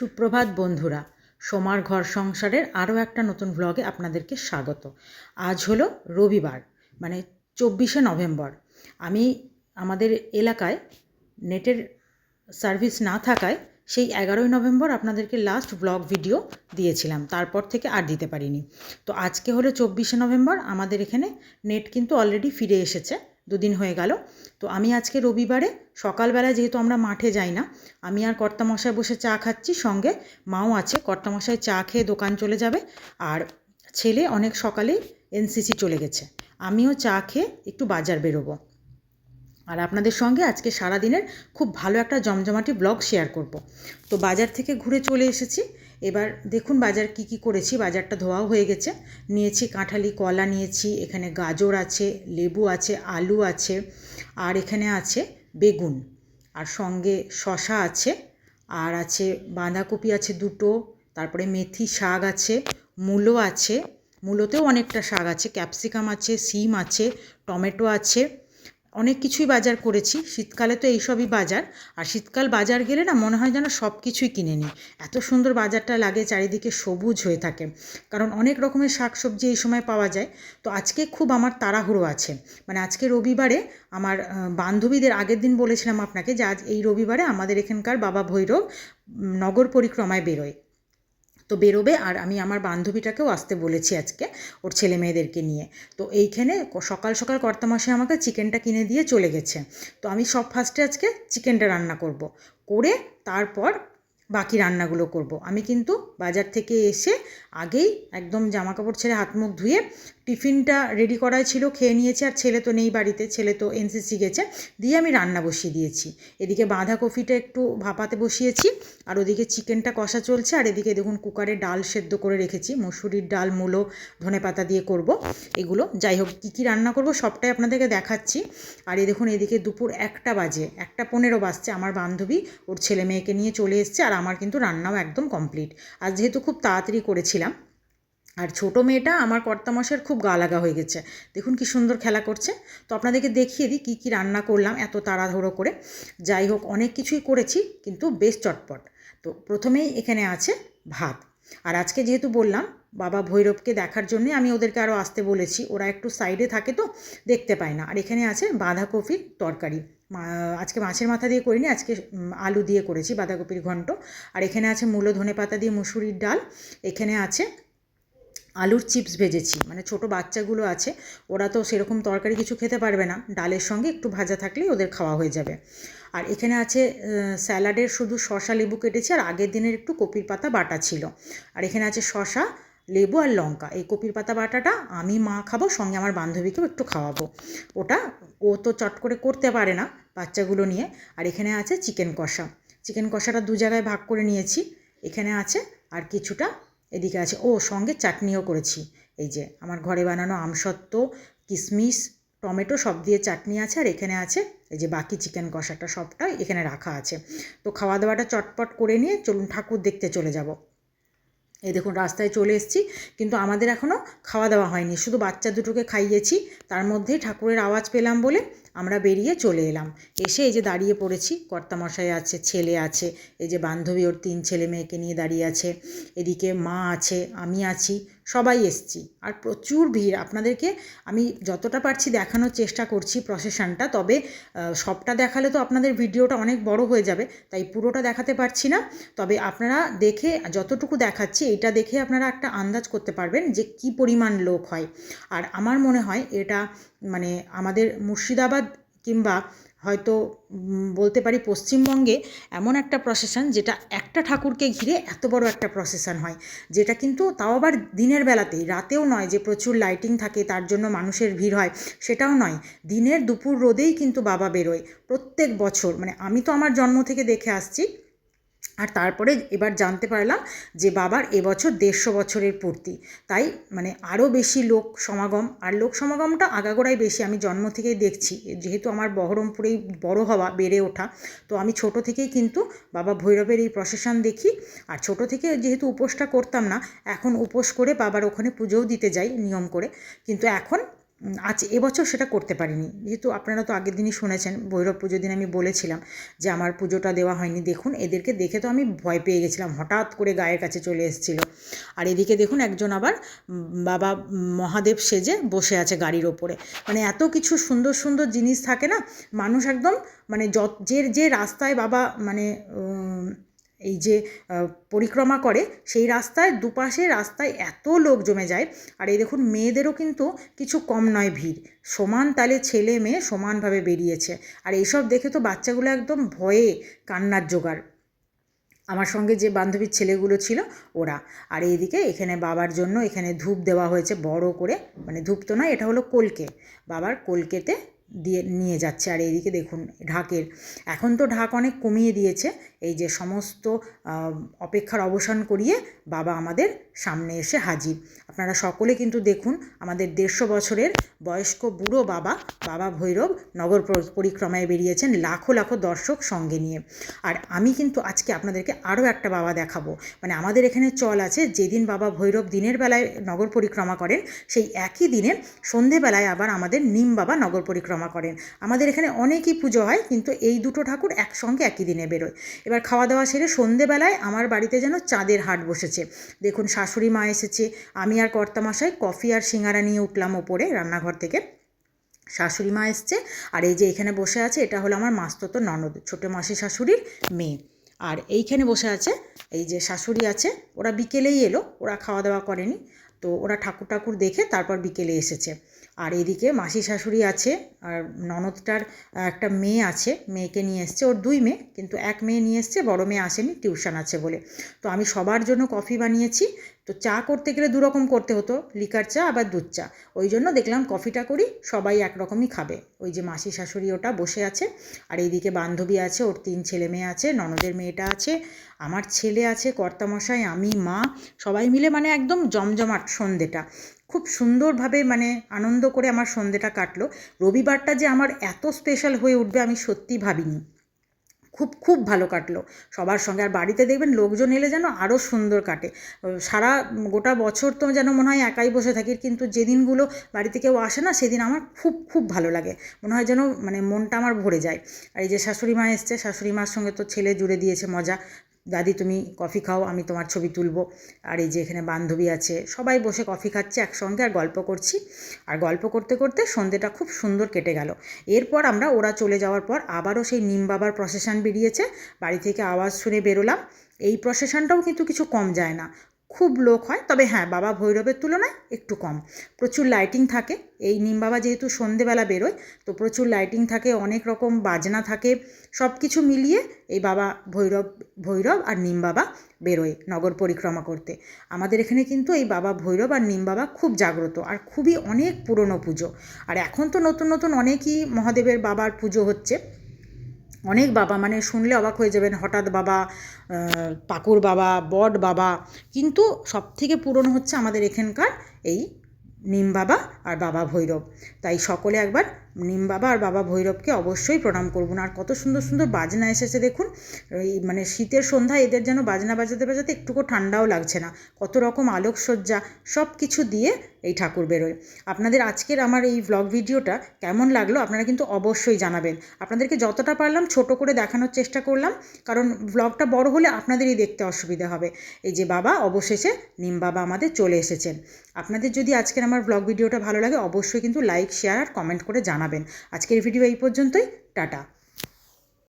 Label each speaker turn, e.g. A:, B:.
A: সুপ্রভাত বন্ধুরা, সোমার ঘর সংসারের আরও একটা নতুন ব্লগে আপনাদেরকে স্বাগত। আজ হলো রবিবার মানে চব্বিশে নভেম্বর। আমি আমাদের এলাকায় নেটের সার্ভিস না থাকায় সেই এগারোই নভেম্বর আপনাদেরকে লাস্ট ব্লগ ভিডিও দিয়েছিলাম, তারপর থেকে আর দিতে পারিনি। তো আজকে হলো চব্বিশে নভেম্বর, আমাদের এখানে নেট কিন্তু অলরেডি ফিরে এসেছে। দুদিন হয়ে গেল। তো আমি আজকে রবিবারে সকালবেলা যেহেতু আমরা মাঠে যাই না, আমি আর কর্তামশাই বসে চা খাচ্ছি, সঙ্গে মাও আছে, কর্তামশাই চা খেয়ে দোকান চলে যাবে, আর ছেলে অনেক সকালেই এনসিসি চলে গেছে। আমিও চা খেয়ে একটু বাজার বেরোবো। আর আপনাদের সঙ্গে আজকে সারা দিনের খুব ভালো একটা জমজমাটি ব্লগ শেয়ার করব। তো বাজার থেকে ঘুরে চলে এসেছি এবার দেখুন বাজার কি কি করেছি, বাজারটা ধোয়াও হয়ে গেছে। নিয়েছি কাঁঠালি, কলা নিয়েছি, এখানে গাজর আছে, লেবু আছে, আলু আছে, আর এখানে আছে বেগুন। আর সঙ্গে শশা আছে, আর আছে বাঁধাকপি আছে দুটো, তারপরে মেথি শাক আছে, মূলো আছে। মূলোতেও অনেকটা শাক আছে, ক্যাপসিকাম আছে, সিম আছে, টমেটো আছে। অনেক কিছুই বাজার করেছি। শীতকালে তো এইসবই বাজার। আর শীতকাল বাজার গেলে না মনে হয় যেন সব কিছুই কিনে নিই। এত সুন্দর বাজারটা লাগে, চারিদিকে সবুজ হয়ে থাকে। কারণ অনেক রকমের শাকসবজি এই সময় পাওয়া যায়। তো আজকে খুব আমার তাড়াহুড়ো আছে। মানে আজকে রবিবারে আমার বান্ধবীদের আগের দিন বলেছিলাম আপনাকে যে আজ এই রবিবারে আমাদের এখানকার বাবা ভৈরব নগর পরিক্রমায় বেরোয়। তো বেরোবে আর আমি আমার বান্ধবীটাকেও আসতে বলেছি আজকে ওর ছেলে মেয়েদেরকে নিয়ে। তো এইখানে সকাল সকাল কর্তামাসে আমাকে চিকেনটা কিনে দিয়ে চলে গেছে। তো আমি সব ফার্স্টে আজকে চিকেনটা রান্না করব। করে তারপর বাকি রান্নাগুলো করব। আমি কিন্তু বাজার থেকে এসে আগেই একদম জামা কাপড় ছেড়ে হাত মুখ ধুয়ে টিফিনটা রেডি করাই ছিল, খেয়ে নিয়েছে, আর ছেলে তো নেই বাড়িতে, ছেলে তো এনসিসি গেছে, দিয়ে আমি রান্না বসিয়ে দিয়েছি। এদিকে বাঁধাকপিটা একটু ভাপাতে বসিয়েছি, আর ওদিকে চিকেনটা কষা চলছে, আর এদিকে দেখুন কুকারে ডাল সেদ্ধ করে রেখেছি, মসুরির ডাল, মূলো, ধনে পাতা দিয়ে করব এগুলো। যাই হোক, কী কী রান্না করব সবটাই আপনাদেরকে দেখাচ্ছি। আর এই দেখুন, এদিকে দুপুর একটা বাজে, একটা পনেরো বাজছে, আমার বান্ধবী ওর ছেলে মেয়েকে নিয়ে চলে এসছে, আর আমার কিন্তু রান্নাও একদম কমপ্লিট আর যেহেতু খুব তাড়াতাড়ি করেছিলাম আর ছোটো মেয়েটা আমার কর্তামশার খুব গা লাগা হয়ে গেছে। দেখুন কি সুন্দর খেলা করছে। তো আপনাদেরকে দেখিয়ে দিই কী কী রান্না করলাম এত তাড়াহুড়ো করে। যাই হোক, অনেক কিছুই করেছি, কিন্তু বেশ চটপট। তো প্রথমেই এখানে আছে ভাত। আর আজকে যেহেতু বললাম, বাবা ভৈরবকে দেখার জন্যে আমি ওদেরকে আরও আসতে বলেছি। ওরা একটু সাইডে থাকে তো দেখতে পায় না। আর এখানে আছে বাঁধাকপির তরকারি। আজকে মাছের মাথা দিয়ে করিনি, আজকে আলু দিয়ে করেছি বাঁধাকপির ঘন্ট। আর এখানে আছে মূলো ধনে পাতা দিয়ে মুসুরির ডাল। এখানে আছে আলুর চিপস ভেজেছি। মানে ছোট বাচ্চাগুলো আছে, ওরা তো সেরকম তরকারি কিছু খেতে পারবে না। ডালের সঙ্গে একটু ভাজা থাকলেই ওদের খাওয়া হয়ে যাবে। আর এখানে আছে স্যালাডের শুধু শশা লেবু কেটেছি, আর আগের দিনের একটু কপির পাতা বাটা ছিল। আর এখানে আছে শশা লেবু আর লঙ্কা। এই কপির পাতা বাটাটা আমি মা খাব, সঙ্গে আমার বান্ধবীকেও একটু খাওয়াবো। ওটা ও তো চট করে করতে পারে না বাচ্চাগুলো নিয়ে। আর এখানে আছে চিকেন কষা। চিকেন কষাটা দু জায়গায় ভাগ করে নিয়েছি। এখানে আছে আর কিছুটা এদিকে আছে, ও সঙ্গে চাটনিও করেছি। এই যে, আমার ঘরে বানানো আমসত্ত্ব কিশমিশ টমেটো সব দিয়ে চাটনি আছে, আর এখানে আছে, এই যে বাকি চিকেন কষাটা সবটাই এখানে রাখা আছে। তো খাওয়া দাওয়াটা চটপট করে নিয়ে চলুন ঠাকুর দেখতে চলে যাব। এই দেখুন, রাস্তায় চলে এসেছি, কিন্তু আমাদের এখনও খাওয়া দাওয়া হয়নি। শুধু বাচ্চা দুটোকে খাইয়েছি, তার মধ্যেই ঠাকুরের আওয়াজ পেলাম বলে আমরা বেরিয়ে চলে এলাম। এসে এই যে দাঁড়িয়ে পড়েছি, কর্তামশাই আছে, ছেলে আছে, এই যে বান্ধবী ওর তিন ছেলে মেয়েকে নিয়ে দাঁড়িয়ে আছে, এদিকে মা আছে, আমি আছি, সবাই এসছি। আর প্রচুর ভিড়। আপনাদেরকে আমি যতটা পারছি দেখানোর চেষ্টা করছি প্রসেশনটা, তবে সবটা দেখালে তো আপনাদের ভিডিওটা অনেক বড় হয়ে যাবে, তাই পুরোটা দেখাতে পারছি না। তবে আপনারা দেখে, যতটুকু দেখাচ্ছি এটা দেখে আপনারা একটা আন্দাজ করতে পারবেন যে কি পরিমাণ লোক হয়। আর আমার মনে হয় এটা মানে আমাদের মুর্শিদাবাদ কিংবা হয়তো বলতে পারি পশ্চিমবঙ্গে এমন একটা প্রসেশন যেটা একটা ঠাকুরকে ঘিরে এত বড় একটা প্রসেশন হয়। যেটা কিন্তু তাও আবার দিনের বেলাতেই, রাতেও নয় যে প্রচুর লাইটিং থাকে, তার জন্য মানুষের ভিড় হয়, সেটাও নয়। দিনের দুপুর রোদেই কিন্তু বাবা বেরোয় প্রত্যেক বছর। মানে আমি তো আমার জন্ম থেকে দেখে আসছি আর তারপরে এবার জানতে পারলাম যে বাবার এবছর দেড়শো বছরের পূর্তি। তাই মানে আরও বেশি লোক সমাগম, আর লোক সমাগমটা আগাগোড়াই বেশি। আমি জন্ম থেকেই দেখছি, যেহেতু আমার বহরমপুরেই বড় হওয়া, বেড়ে ওঠা, তো আমি ছোট থেকেই কিন্তু বাবা ভৈরবের এই প্রসেশন দেখি। আর ছোট থেকে যেহেতু উপোসটা করতাম না, এখন উপোস করে বাবার ওখানে পুজোও দিতে যাই নিয়ম করে। কিন্তু এখন আজ এবছর সেটা করতে পারিনি। যেহেতু আপনারা তো আগের দিনই শুনেছেন, ভৈরব পুজোর দিন আমি বলেছিলাম যে আমার পুজোটা দেওয়া হয়নি। দেখুন, এদেরকে দেখে তো আমি ভয় পেয়ে গেছিলাম, হঠাৎ করে গায়ের কাছে চলে এসেছিল। আর এদিকে দেখুন, একজন আবার বাবা মহাদেব সেজে বসে আছে গাড়ির ওপরে। মানে এত কিছু সুন্দর সুন্দর জিনিস থাকে না, মানুষ একদম মানে যে যে রাস্তায় বাবা মানে এই যে পরিক্রমা করে, সেই রাস্তায়, দুপাশে রাস্তায় এত লোক জমে যায়। আর এই দেখুন, মেয়েদেরও কিন্তু কিছু কম নয় ভিড়। সমান তালে ছেলে মেয়ে সমানভাবে বেরিয়েছে। আর এইসব দেখে তো বাচ্চাগুলো একদম ভয়ে কান্নার জোগাড়। আমার সঙ্গে যে বান্ধবীর ছেলেগুলো ছিল, ওরা। আর এইদিকে এখানে বাবার জন্য এখানে ধূপ দেওয়া হয়েছে, বড় করে। মানে ধূপ তো নয়, এটা হলো কলকে। বাবার কলকেতে দিয়ে নিয়ে যাচ্ছে। আর এইদিকে দেখুন ঢাকের। এখন তো ঢাক অনেক কমিয়ে দিয়েছে। এই যে সমস্ত অপেক্ষার অবসান করিয়ে বাবা আমাদের সামনে এসে হাজির। আপনারা সকলে কিন্তু দেখুন, আমাদের দেড়শো বছরের বয়স্ক বুড়ো বাবা বাবা ভৈরব, নগর পরিক্রমায় বেরিয়েছেন লাখো লাখো দর্শক সঙ্গে নিয়ে। আর আমি কিন্তু আজকে আপনাদেরকে আরও একটা বাবা দেখাবো। মানে আমাদের এখানে চল আছে, যেদিন বাবা ভৈরব দিনের বেলায় নগর পরিক্রমা করেন, সেই একই দিনে সন্ধেবেলায় আবার আমাদের নিম বাবা নগর পরিক্রমা করেন। আমাদের এখানে অনেকই পুজো হয়, কিন্তু এই দুটো ঠাকুর একসঙ্গে একই দিনে বেরোয়। এবার খাওয়া দাওয়া সেরে সন্ধেবেলায় আমার বাড়িতে যেন চাঁদের হাট বসেছে। দেখুন শাশুড়ি মা এসেছে। আমি আর কর্তামশাই কফি আর সিঙ্গারা নিয়ে উঠলাম ওপরে রান্নাঘর থেকে। শাশুড়ি মা এসছে। আর এই যে এখানে বসে আছে, এটা হলো আমার মাস্ততো ননদ, ছোটো মাসি শাশুড়ির মেয়ে। আর এইখানে বসে আছে, এই যে শাশুড়ি আছে, ওরা বিকেলেই এলো, ওরা খাওয়া দাওয়া করেনি। তো ওরা ঠাকুর ঠাকুর দেখে তারপর বিকেলে এসেছে। আর এদিকে মাসি শাশুড়ি আছে, আর ননদটার একটা মেয়ে আছে, মেয়েকে নিয়ে এসছে। ওর দুই মেয়ে, কিন্তু এক মেয়ে নিয়ে এসছে, বড় মেয়ে আসেনি, টিউশন আছে বলে। তো আমি সবার জন্য কফি বানিয়েছি তো চা করতে গেলে দুরকম করতে হতো, লিকার চা আবার দুধ চা। ওই জন্য দেখলাম কফিটা করি, সবাই একরকমই খাবে। ওই যে মাসি শাশুড়ি ওটা বসে আছে, আর এইদিকে বান্ধবী আছে, ওর তিন ছেলে মেয়ে আছে, ননদের মেয়েটা আছে, আমার ছেলে আছে, কর্তামশাই, আমি, মা, সবাই মিলে মানে একদম জমজমাট সন্ধেটা। খুব সুন্দরভাবে মানে আনন্দ করে আমার সন্ধেটা কাটলো। রবিবারটা যে আমার এত স্পেশাল হয়ে উঠবে আমি সত্যি ভাবিনি। খুব খুব ভালো কাটলো। সবার সঙ্গে আর বাড়িতে দেখবেন লোকজন এলে যেন আরও সুন্দর কাটে। সারা গোটা বছর তো যেন মনে হয় একাই বসে থাকি, কিন্তু যেদিনগুলো বাড়িতে কেউ আসে না, সেদিন আমার খুব খুব ভালো লাগে। মনে হয় যেন মানে মনটা আমার ভরে যায়। আর এই যে শাশুড়ি মা এসছে, শাশুড়ি মার সঙ্গে তো ছেলে জুড়ে দিয়েছে মজা। দাদি, তুমি কফি খাও, আমি তোমার ছবি তুলবো। আর এই যে এখানে বান্ধবী আছে, সবাই বসে কফি খাচ্ছে একসঙ্গে আর গল্প করছি। আর গল্প করতে করতে সন্ধেটা খুব সুন্দর কেটে গেল। এরপর আমরা ওরা চলে যাওয়ার পর আবারও সেই নিম বাবার প্রসেশন বেরিয়েছে। বাড়ি থেকে আওয়াজ শুনে বেরোলাম। এই প্রসেশনটাও কিন্তু কিছু কম যায় না। খুব লোক হয়, তবে হ্যাঁ বাবা ভৈরবের তুলনায় একটু কম। প্রচুর লাইটিং থাকে। এই নিম বাবা যেহেতু সন্ধেবেলা বেরোয়, তো প্রচুর লাইটিং থাকে, অনেক রকম বাজনা থাকে। সব কিছু মিলিয়ে এই বাবা ভৈরব ভৈরব আর নিম বাবা বেরোয় নগর পরিক্রমা করতে। আমাদের এখানে কিন্তু এই বাবা ভৈরব আর নিম বাবা খুব জাগ্রত আর খুবই অনেক পুরনো পুজো। আর এখন তো নতুন নতুন অনেকই মহাদেবের বাবার পুজো হচ্ছে। অনেক বাবা মানে শুনলে অবাক হয়ে যাবেন, হঠাৎ বাবা পাকুর বাবা, বট বাবা। কিন্তু সব থেকে পুরনো হচ্ছে আমাদের এখানকার এই নিম বাবা আর বাবা ভৈরব। তাই সকলে একবার নিম বাবা আর বাবা ভৈরবকে অবশ্যই প্রণাম করব আর কত সুন্দর সুন্দর বাজনা এসেছে দেখুন। এই মানে শীতের সন্ধ্যায় এদের যেন বাজনা বাজাতে বাজাতে একটুকু ঠান্ডাও লাগছে না। কত রকম আলোকসজ্জা সব কিছু দিয়ে এই ঠাকুর বেরোয়। আপনাদের আজকের আমার এই ভ্লগ ভিডিওটা কেমন লাগল আপনারা কিন্তু অবশ্যই জানাবেন। আপনাদেরকে যতটা পারলাম ছোট করে দেখানোর চেষ্টা করলাম, কারণ ভ্লগটা বড় হলে আপনাদেরই দেখতে অসুবিধা হবে। এই যে বাবা, অবশেষে নিম বাবা আমাদের চলে এসেছেন। আপনাদের যদি আজকের আমার ভ্লগ ভিডিওটা ভালো লাগে, অবশ্যই কিন্তু লাইক শেয়ার আর কমেন্ট করে জানাবেন। আজকের ভিডিও এই পর্যন্তই টাটা।